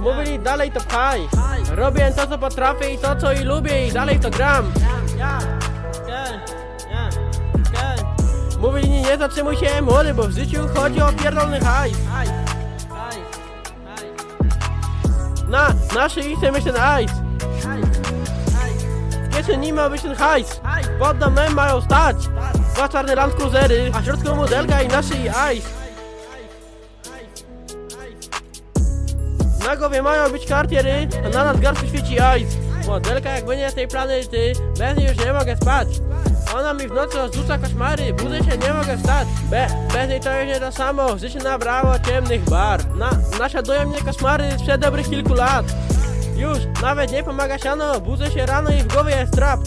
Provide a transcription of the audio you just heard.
Mówili dalej to pchaj Robię to co potrafię i to co i lubię i dalej to gram. Mówili nie zatrzymuj się młody, bo w życiu chodzi o pierdolny hajs. Na naszej chcę mieć ten hajs. W kieszeni ma być ten hajs. Pod domem mają stać. Dwa czarne Land Cruisery A w środku modelka i naszej ice Na głowie mają być kartiery, a na nadgarstku świeci ice. Modelka jak będzie z tej planety, bez niej już nie mogę spać. Ona mi w nocy rozrzuca koszmary, budzę się, nie mogę wstać. Be, bez niej to już nie to samo, życie nabrało ciemnych bar. Na, nasiadują mnie koszmary sprzed dobrych kilku lat. Już, nawet nie pomaga siano, budzę się rano i w głowie jest trap.